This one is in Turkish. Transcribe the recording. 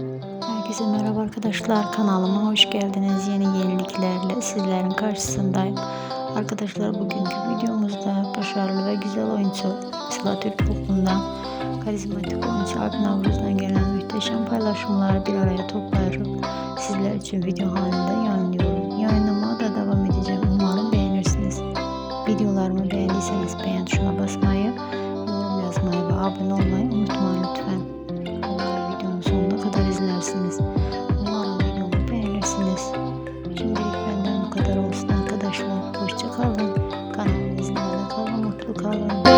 Herkese merhaba arkadaşlar kanalıma hoş geldiniz. Yeni yeniliklerle sizlerin karşısındayım. Arkadaşlar bugünkü videomuzda başarılı ve güzel oyuncu Sıla Türk toplumdan karizmatik oyuncu Akın Avruz'dan gelen muhteşem paylaşımları bir araya toplayarak sizler için video halinde yayınlıyorum. Yayınlamaya da devam edeceğim. Umarım beğenirsiniz. Videolarımı beğendiyseniz beğen tuşuna basmayı, yorum yazmayı ve abone olmayı yapacağız. Şimdilik benden bu kadar olsun arkadaşlar. Hoşçakalın. Kanalımızda kalın, mutlu kalın.